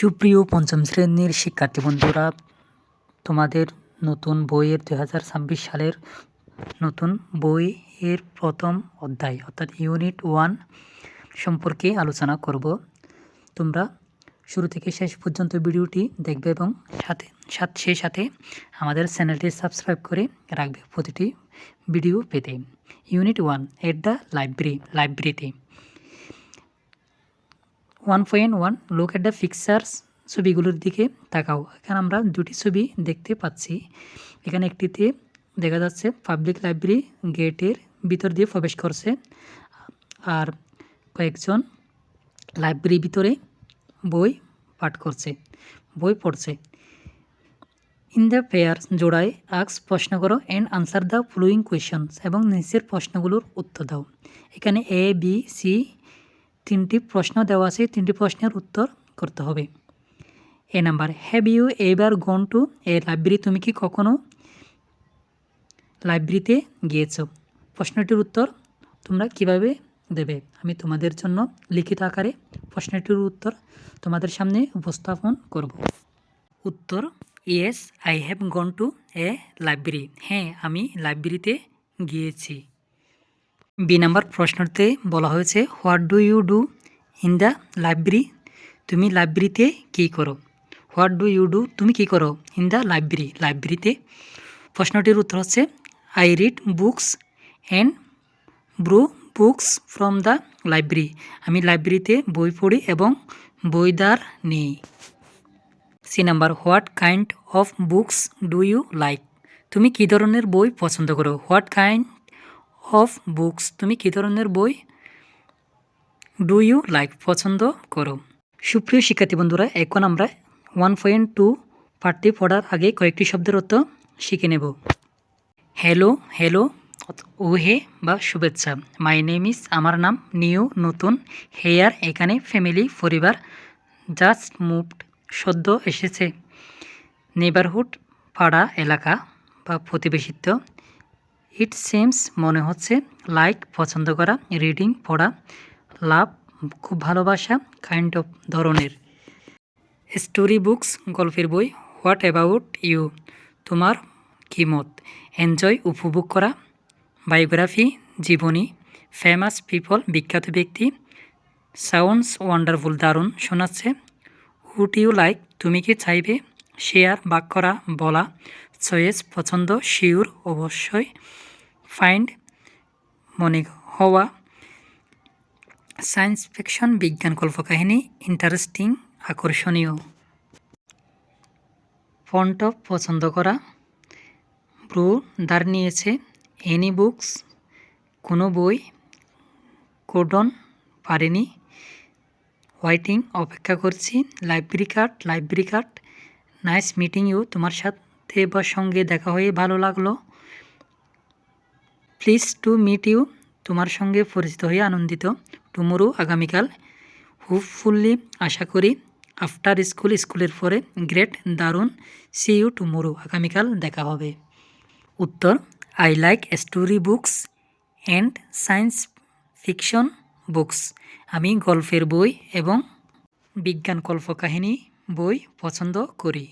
সুপ্রিয় পঞ্চম শ্রেণির শিক্ষার্থী বন্ধুরা, তোমাদের নতুন বইয়ের দু হাজার ছাব্বিশ সালের নতুন বইয়ের প্রথম অধ্যায়, অর্থাৎ ইউনিট ওয়ান সম্পর্কে আলোচনা করব। তোমরা শুরু থেকে শেষ পর্যন্ত ভিডিওটি দেখবে এবং সাথে সাথে, সেই সাথে আমাদের চ্যানেলটি সাবস্ক্রাইব করে রাখবে প্রতিটি ভিডিও পেতে। Unit one, at the library, লাইব্রেরিতে। One point one look at the pictures ছবিগুলোর দিকে তাকাও। এখানে আমরা দুটি ছবি দেখতে পাচ্ছি। এখানে একটিতে দেখা যাচ্ছে পাবলিক লাইব্রেরি গেটের ভিতর দিয়ে প্রবেশ করছে। আর কয়েকজন লাইব্রেরির ভিতরে বই পাঠ করছে, বই পড়ছে। ইন দ্য পেয়ার জোড়ায় আক্স প্রশ্ন করো and answer the following questions এবং নিচের প্রশ্নগুলোর উত্তর দাও। এখানে এ বি সি তিনটি প্রশ্ন দেওয়া আছে, তিনটি প্রশ্নের উত্তর করতে হবে। A number have you ever gone to a library তুমি কি কখনো লাইব্রেরিতে গিয়েছো? প্রশ্নটির উত্তর তোমরা কীভাবে দেবে? আমি তোমাদের জন্য লিখিত আকারে প্রশ্নটির উত্তর তোমাদের সামনে উপস্থাপন করব। উত্তর yes I have gone to a library হ্যাঁ আমি লাইব্রেরিতে গিয়েছি। বি নাম্বার প্রশ্নতে বলা হয়েছে what do you do in the library তুমি লাইব্রেরিতে কী করো? হোয়াট ডু ইউ ডু তুমি কী করো ইন দ্য লাইব্রেরি লাইব্রেরিতে প্রশ্নটির উত্তর হচ্ছে I read books and borrow books from the library আমি লাইব্রেরিতে বই পড়ি এবং বইদার নেই। C number what kind of books do you like তুমি কী ধরনের বই পছন্দ করো? হোয়াট কাইন্ড অফ বুকস তুমি কী ধরনের বই? ডু ইউ লাইক পছন্দ করো? সুপ্রিয় শিক্ষার্থী বন্ধুরা, এখন আমরা ওয়ান পয়েন্ট টু পাঠটি পড়ার আগে কয়েকটি শব্দের অর্থ শিখে নেব। হ্যালো হ্যালো ওহে বা শুভেচ্ছা। মাই নেম ইস আমার নাম নিউ, নতুন হেয়ার এখানে ফ্যামিলি পরিবার জাস্ট মুভড সদ্য এসেছে। নেবারহুড পাড়া, এলাকা বা প্রতিবেশিত্ব। ইট সেমস মনে হচ্ছে লাইক পছন্দ করা রিডিং পড়া লাভ খুব ভালোবাসা কাইন্ড অফ ধরনের। স্টোরি বুকস গল্পের বই হোয়াট অ্যাবাউট ইউ তোমার কী মত? এনজয় উপভোগ করা। বায়োগ্রাফি জীবনী ফেমাস পিপল বিখ্যাত ব্যক্তি। সাউন্ডস ওয়ান্ডারফুল দারুণ শোনাচ্ছে। হুড ইউ লাইক তুমি কি চাইবে? শেয়ার বাক করা, বলা। চয়েস পছন্দ শিওর অবশ্যই। ফাইন্ড মনে হওয়া সায়েন্স ফিকশন বিজ্ঞান কল্পকাহিনী ইন্টারেস্টিং আকর্ষণীয়। ফন্ট পছন্দ করা। ব্রু দাঁড় নিয়েছে। এনি বুকস কোনো বই, কোডন পারেনি। ওয়াইটিং অপেক্ষা করছি। Library card library card nice meeting you তোমার সাথে বা সঙ্গে দেখা হয়ে ভালো লাগল। প্লিজ টু মিট ইউ তোমার সঙ্গে পরিচিত হয়ে আনন্দিত টুমোরো আগামীকাল। হোপফুল্লি আশা করি আফটার স্কুল স্কুলের পরে গ্রেট দারুণ সি ইউ টুমোরো আগামীকাল দেখা হবে। উত্তর I like story books and science fiction books আমি গল্পের বই এবং বিজ্ঞান কল্পকাহিনী বই পছন্দ করি।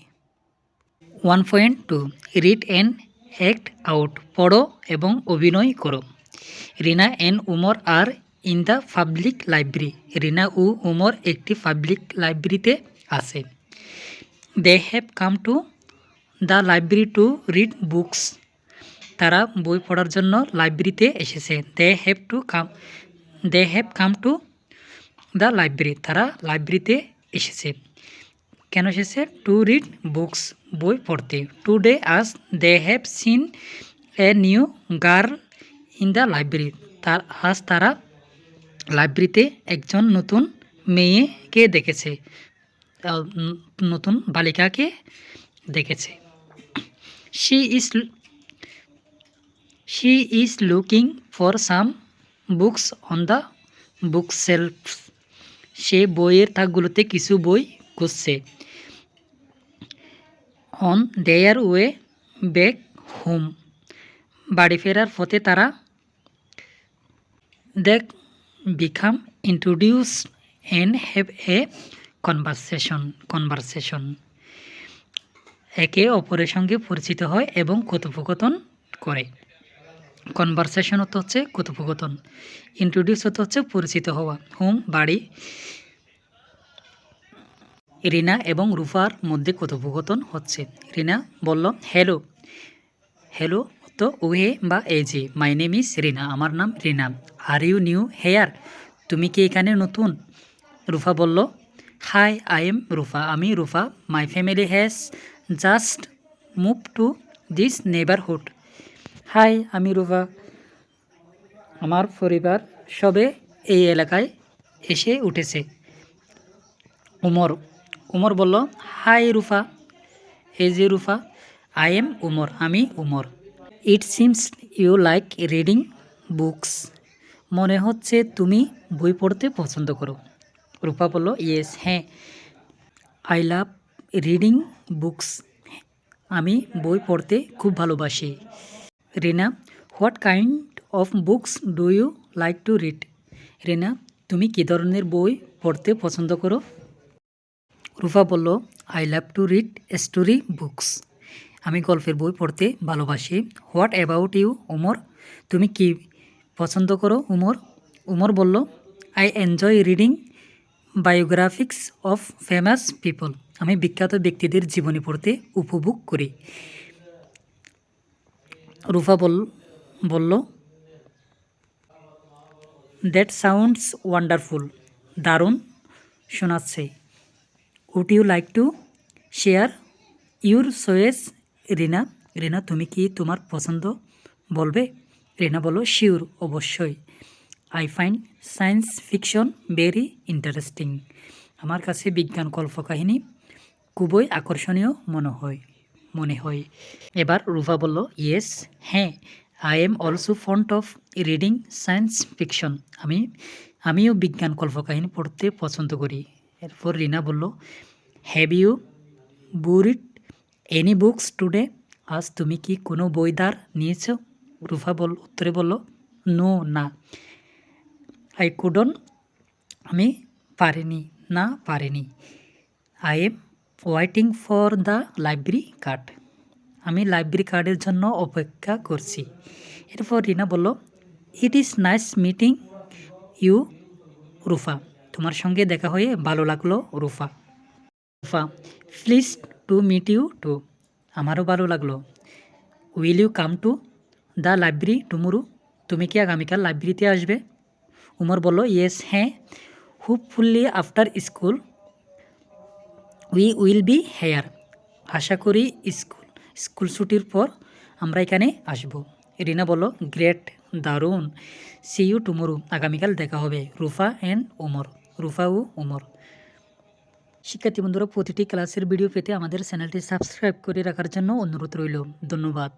One point two read and act out পড়ো এবং অভিনয় করো। Rina and Umar are in the public library. Rina উ উমর একটি পাবলিক লাইব্রেরিতে আছে। They have come to the library to read books. তারা বই পড়ার জন্য লাইব্রেরিতে এসেছে। They have to come, they have come to the library. তারা লাইব্রেরিতে এসেছে। কেন এসেছে? টু রিড বুকস বই পড়তে। টুডে আজ they have seen a new girl in the library তার, আজ তারা লাইব্রেরিতে একজন নতুন মেয়েকে দেখেছে। নতুন বালিকাকে দেখেছে। She is she is looking for some books on the book shelf সে বইয়ের থাকগুলোতে কিছু বই খুঁজছে। On their way back home বাড়ি ফেরার পথে তারা দেখ become introduce and have a conversation conversation একে অপরের সঙ্গে পরিচিত হয় এবং কথোপকথন করে। কনভারসেশন হতে হচ্ছে কথোপকথন। ইন্ট্রোডিউস হতে হচ্ছে পরিচিত হওয়া। হোম বাড়ি রিনা এবং রুফার মধ্যে কথোপকথন হচ্ছে। রিনা বলল, হ্যালো হ্যালো, তো ওহে বা এজে মাই নেম ইজ রিনা, আমার নাম Rina. Are you new here? তুমি কি এখানে নতুন? রুফা বলল, হাই, আই এম রুফা। আমি Rufa. My family has just move to this neighbourhood hi, আমি রুফা। আমার পরিবার সবে এই এলাকায় এসে উঠেছে। উমর উমর বলল, হাই রুফা এ যে রুফা, আই এম উমর, আমি Umar. It seems you like reading books. মনে হচ্ছে তুমি বই পড়তে পছন্দ করো। রূপা বলল, ইয়েস হ্যাঁ। I love reading books. আমি বই পড়তে খুব ভালোবাসি। Rina, what kind of books do you like to read? Rina, তুমি কী ধরনের বই পড়তে পছন্দ করো? রূপা বলল I love to read story books আমি গল্পের বই পড়তে ভালোবাসি। হোয়াট অ্যাবাউট ইউ উমর তুমি কি পছন্দ করো উমর উমর বলল I enjoy reading biographies of famous people আমি বিখ্যাত ব্যক্তিদের জীবনী পড়তে উপভোগ করি। রূপা বল, বলল দ্যাট সাউন্ডস ওয়ান্ডারফুল দারুণ শোনাচ্ছে। Would you like to share your choice Rina Rina তুমি কি তোমার পছন্দ বলবে? রিনা বলো শিওর অবশ্যই। I find science fiction very interesting আমার কাছে বিজ্ঞান কল্পকাহিনী খুবই আকর্ষণীয় মনে হয় মনে হয়। এবার রুফা বলল ইয়েস হ্যাঁ I am also fond of reading science fiction আমি, আমিও বিজ্ঞান কল্পকাহিনী পড়তে পছন্দ করি। এরপর রিনা বলল have you borrowed any books today আজ তুমি কি কোনো বই দার নিয়েছ? রুফা বল, উত্তরে বলল নো না। আই কুডন আমি পারিনি, না পারিনি। I am waiting for the library card আমি লাইব্রেরি কার্ডের জন্য অপেক্ষা করছি। এরপর রিনা বলল it is nice meeting you Rufa. তোমার সঙ্গে দেখা হয়ে ভালো লাগল, Rufa. Rufa pleased to meet you too আমারও ভালো লাগল। Will you come to the library tomorrow তুমি কি আগামীকাল লাইব্রেরিতে আসবে? উমর বলল ইয়েস হ্যাঁ। Hopefully after school we will be here আশা করি স্কুল স্কুল ছুটির পর আমরা এখানে আসব। রিনা বলল গ্রেট দারুণ। সি ইউ টুমরু আগামীকাল দেখা হবে, রুফা অ্যান্ড উমর। রুফা ও উমর শিক্ষার্থী বন্ধুরা, প্রতিটি ক্লাসের ভিডিও পেতে আমাদের চ্যানেলটি সাবস্ক্রাইব করে রাখার জন্য অনুরোধ রইল। ধন্যবাদ।